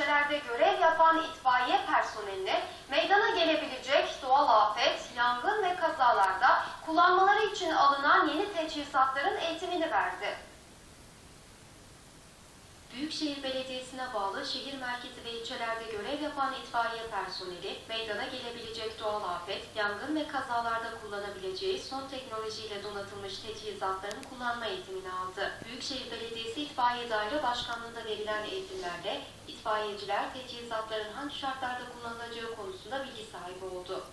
ilçelerde görev yapan itfaiye personeline meydana gelebilecek doğal afet, yangın ve kazalarda kullanmaları için alınan yeni teçhizatların eğitimini verdi. Büyükşehir Belediyesi'ne bağlı şehir merkezi ve ilçelerde görev yapan itfaiye personeli, meydana gelebilecek doğal afet, yangın ve kazalarda kullanabileceği son teknolojiyle donatılmış teçhizatların kullanma eğitimini aldı. Büyükşehir Belediyesi İtfaiye Daire Başkanlığı'nda verilen eğitimlerde itfaiyeciler teçhizatların hangi şartlarda kullanılacağı konusunda bilgi sahibi oldu.